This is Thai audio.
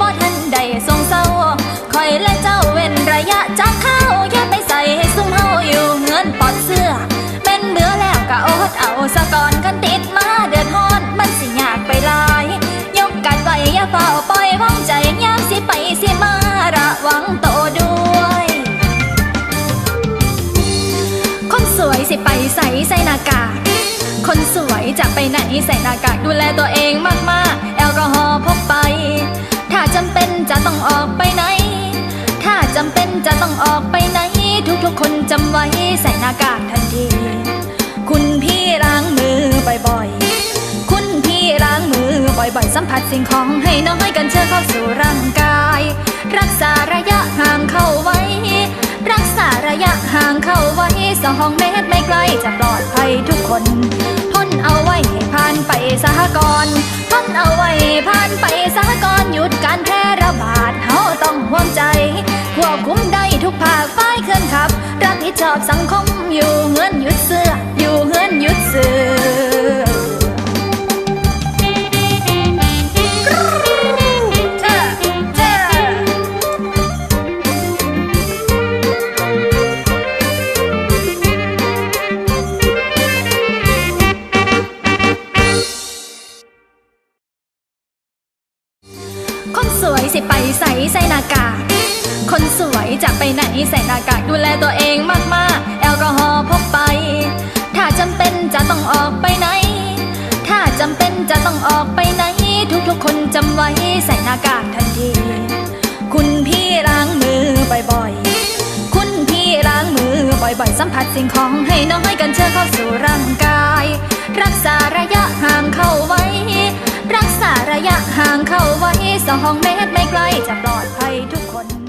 บ่ทันได้ทรงเศร้าคอยและเจ้าเว้นระยะจากเข้าอย่าไปใส่ให้ซุ่มเฮาอยู่เงินปอดเสื้อ เป็นเบื่อแล้วก็อดเอาสะก่อนกันติดมาเดือดฮ้อนมันสิยากไปลาย ยกกันไว้อย่าเฝ้าปล่อยวางใจยามสิไปสิมาระวังโตด้วย คนสวยสิไปใส่ใส่หน้ากากคนสวยจะไปไหนใส่หน้ากากดูแลตัวเองมากๆ แอลกอฮอล์พก ออกไปไหน ถ้าจำเป็นจะต้องออกไปไหน ทุกๆคนจำไว้ใส่หน้ากากทันที คุณพี่ล้างมือบ่อยๆ คุณพี่ล้างมือบ่อยๆ สัมผัสสิ่งของให้น้อยกันเชื้อเข้าสู่ร่างกาย รักษาระยะห่างเข้าไว้ รักษาระยะห่างเข้าไว้สองเมตรไม่ไกลจะปลอดภัยทุกคนทนเอาไว้ผ่านไปสหกรณ์ทนเอาไว้ผ่านไปส ต้องห่วงใจ ควบคุมได้ทุกภาคฝ่ายเคลื่อนขับ รับผิดชอบสังคมอยู่เงินหยุดเสื้ออยู่เงินหยุ คนสวยสิไปใส่ใส่หน้ากาก คนสวยจะไปไหนใส่หน้ากากดูแลตัวเองมากๆ แอลกอฮอล์พกไป ถ้าจำเป็นจะต้องออกไปไหน ถ้าจำเป็นจะต้องออกไปไหน ทุกๆคนจำไว้ใส่หน้ากากทันที คุณพี่ล้างมือบ่อยๆ คุณพี่ล้างมือบ่อยๆ สัมผัสสิ่งของให้น้อยกันเชื้อเข้าสู่ร่างกาย รักษาระยะ ระยะห่างเข้าไว้สองเมตรไม่ไกลจะปลอดภัยทุกคน